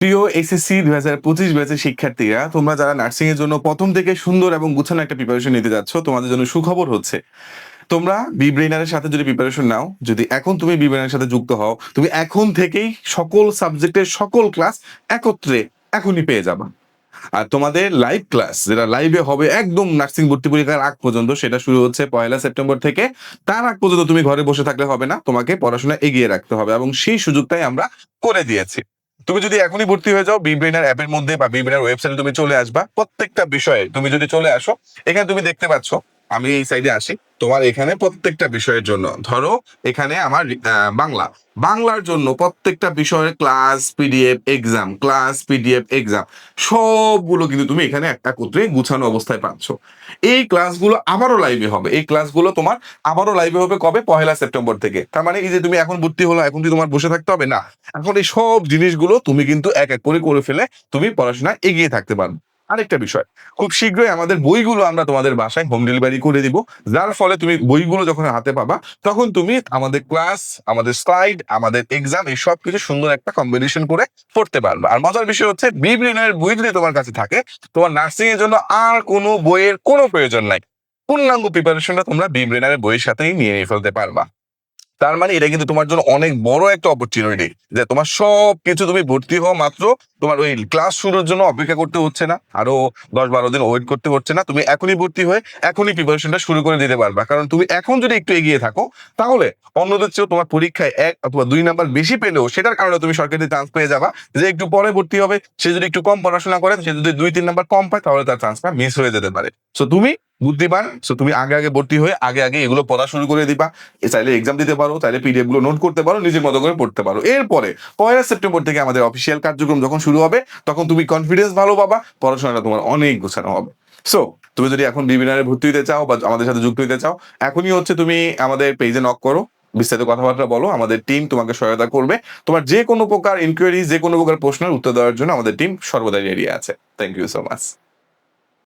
প্রিয় এসএসসি দুই হাজার পঁচিশ ব্যাচের শিক্ষার্থীরা, তোমরা যারা নার্সিং এর জন্য প্রথম থেকে সুন্দর এবং গুছানো একটা প্রিপারেশন নিতে যাচ্ছ, তোমাদের জন্য সুখবর হচ্ছে। তোমরা বি বিব্রেইনারের সাথে যদি প্রিপারেশন নাও, যদি এখন তুমি বি বিব্রেইনারের সাথে যুক্ত হও, তুমি এখন থেকেই সকল সাবজেক্টের সকল ক্লাস একত্রে এখনই পেয়ে যাবা। আর তোমাদের লাইভ ক্লাস যেটা লাইভে হবে একদম নার্সিং ভর্তি পরীক্ষার আগ পর্যন্ত, সেটা শুরু হচ্ছে পয়লা সেপ্টেম্বর থেকে, তার আগ পর্যন্ত তুমি ঘরে বসে থাকলে হবে না, তোমাকে পড়াশোনা এগিয়ে রাখতে হবে এবং সেই সুযোগটাই আমরা করে দিয়েছি। তুমি যদি এখনই ভর্তি হয়ে যাও বিব্রেনার অ্যাপের মধ্যে বা বিব্রেনার ওয়েবসাইটে তুমি চলে আসবা। প্রত্যেকটা বিষয়ে তুমি যদি চলে আসো, এখানে তুমি দেখতে পাচ্ছ আমি এই সাইডে আসি। তোমার এখানে প্রত্যেকটা বিষয়ের জন্য। ধরো, এখানে আমার বাংলা। বাংলার জন্য প্রত্যেকটা বিষয়ের class PDF exam class PDF exam সবগুলো কিন্তু তুমি এখানে একত্রে গুছানো অবস্থায় পাচ্ছ। এই ক্লাসগুলো আবারও লাইভে হবে। এই ক্লাসগুলো তোমার আবারও লাইভে হবে কবে? পহেলা সেপ্টেম্বর থেকে। তার মানে এই যে তুমি এখন ভর্তি হলো, এখন কি তোমার বসে থাকতে হবে? না। এখন এই সব জিনিসগুলো তুমি কিন্তু এক এক করে করে ফেলে তুমি পড়াশোনা এগিয়ে থাকতে পারবে। আরেকটা বিষয়। খুব শীঘ্রই আমাদের বইগুলো আমরা তোমাদের বাসায় হোম ডেলিভারি করে দিব। যার ফলে তুমি বইগুলো যখন হাতে পাবা, তখন তুমি আমাদের ক্লাস আমাদের স্লাইড আমাদের এক্সাম এই সব কিছু সুন্দর একটা কম্বিনেশন করে পড়তে পারবে। আর মজার বিষয় হচ্ছে বিব্রেনের বই যদি তোমার কাছে থাকে, তোমার নার্সিং এর জন্য আর কোনো বইয়ের কোনো প্রয়োজন নাই। পূর্ণাঙ্গ প্রিপারেশনটা তোমরা বিব্রেনারের বইয়ের সাথেই নিয়ে ফেলতে পারবা। তার মানে এটা কিন্তু তোমার জন্য অনেক বড় একটা অপরচুনিটি যে তোমার সব কিছু তুমি ভর্তি হওয়া মাত্র তোমার ওই ক্লাস শুরুর জন্য অপেক্ষা করতে হচ্ছে না। আরও দশ বারো দিন ওয়েট করতে হচ্ছে না। তুমি এখনই ভর্তি হয়ে এখনই প্রিপারেশনটা শুরু করে দিতে পারবা। কারণ তুমি এখন যদি একটু এগিয়ে থাকো, তাহলে অন্যদের চেয়েও তোমার পরীক্ষায় এক অথবা দুই নাম্বার বেশি পেলেও সেটার কারণে তুমি সরকারি চান্স পেয়ে যাবা যে একটু পরে ভর্তি হবে। সে যদি একটু কম পড়াশোনা করে, সে যদি দুই, তিন নাম্বার কম পায়, তাহলে তার চান্সটা মিস হয়ে যেতে পারে। সো তুমি বুদ্ধিমান সো তুমি আগে আগে ভর্তি হয়ে আগে আগে এগুলো পড়া শুরু করে দিবা। চাইলে এক্সাম দিতে পারো, চাইলে পিডিএফগুলো নোট করতে পারো, নিজের মতো করে পড়তে পারো। এরপরে পয়লা সেপ্টেম্বর থেকে আমাদের অফিসিয়াল কার্যক্রম যখন শুরু হবে, তখন তুমি কনফিডেন্স ভালো পাবা, পড়াশোনাটা তোমার অনেক গোছানো হবে। সো তুমি যদি এখন বিবিনারে ভর্তি হতে চাও বা আমাদের সাথে যুক্ত হতে চাও, এখনই হচ্ছে তুমি আমাদের পেজে নক করো, বিস্তারিত কথাবার্তা বলো, আমাদের টিম তোমাকে সহায়তা করবে। তোমার যে কোনো প্রকার ইনকোয়ারি যে কোনো প্রকার প্রশ্নের উত্তর দেওয়ার জন্য আমাদের টিম সর্বদাই রেডি আছে। Thank you so much